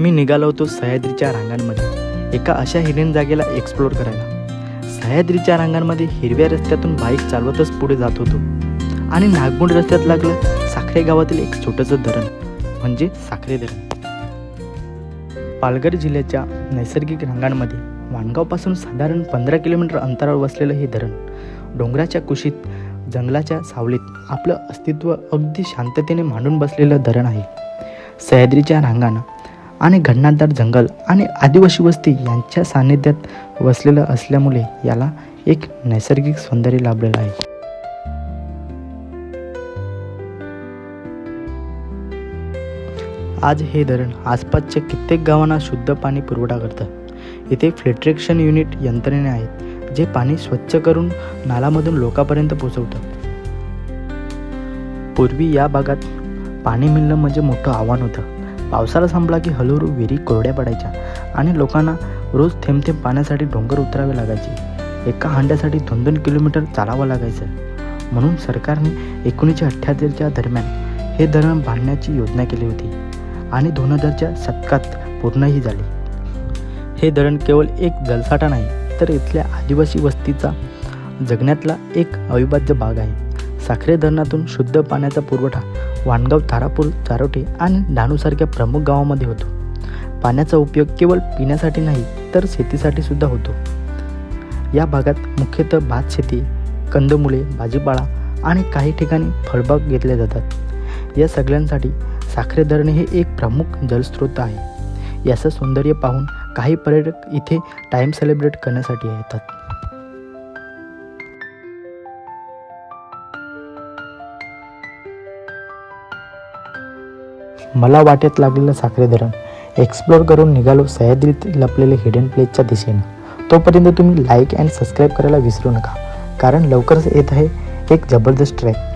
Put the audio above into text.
मी निघालो होतो सह्याद्रीच्या रांगांमध्ये एका अशा हिरेन जागेला एक्सप्लोर करायला. सह्याद्रीच्या रांगांमध्ये हिरव्या रस्त्यातून बाईक चालवतच पुढे जात होतो. आणि नागमोड रस्त्यात लागलं साखरे गावातील एक छोटंसं धरण म्हणजे साखरे धरण. पालघर जिल्ह्याच्या नैसर्गिक रांगांमध्ये वाणगावपासून साधारण पंधरा किलोमीटर अंतरावर वसलेलं हे धरण डोंगराच्या कुशीत जंगलाच्या सावलीत आपलं अस्तित्व अगदी शांततेने मांडून बसलेलं धरण आहे. सह्याद्रीच्या रांगांना आणि घडणारदार जंगल आणि आदिवासी वस्ती यांच्या सान्निध्यात वसलेलं असल्यामुळे याला एक नैसर्गिक सौंदर्य लाभलेलं आहे. आज हे धरण आसपासच्या कित्येक गावांना शुद्ध पाणी पुरवठा करतं. इथे फिल्ट्रेशन युनिट यंत्रणा आहेत जे पाणी स्वच्छ करून नालामधून लोकांपर्यंत पोचवतं पूर्वी या भागात पाणी मिळणं म्हणजे मोठं आव्हान होतं. पावसाळा संपला की हळूहळू विहिरी कोरड्या पडायच्या आणि लोकांना रोज थेंब थेंब पाण्यासाठी डोंगर उतरावे लागायचे. एका हांड्यासाठी दोन दोन किलोमीटर चालावं लागायचं. म्हणून सरकारने एकोणीसशे अठ्ठ्याहत्तरच्या दरम्यान हे धरण बांधण्याची योजना केली होती आणि दोन हजारच्या शतकात पूर्णही झाली. हे धरण केवळ एक जलसाठा नाही तर इथल्या आदिवासी वस्तीचा जगण्यातला एक अविभाज्य भाग आहे. साखरे धरणातून शुद्ध पाण्याचा पुरवठा वाणगाव तारापूर चारोटे आणि डहाणूसारख्या प्रमुख गावामध्ये होतो. पाण्याचा उपयोग केवळ पिण्यासाठी नाही तर शेतीसाठी सुद्धा होतो. या भागात मुख्यतः भात शेती कंदमुळे भाजीपाळा आणि काही ठिकाणी फळबाग घेतल्या जातात. या सगळ्यांसाठी साखरे धरणे हे एक प्रमुख जलस्रोत आहे. याचं सौंदर्य पाहून काही पर्यटक इथे टाईम सेलिब्रेट करण्यासाठी येतात. मला वाटेत लागलेलं साखरे धरण. एक्सप्लोअर करून निघालो सह्याद्रीत लपलेले हिडन प्लेसच्या दिशेनं. तोपर्यंत तुम्ही लाईक अँड सबस्क्राईब करायला विसरू नका. कारण लवकरच येत आहे एक जबरदस्त ट्रॅक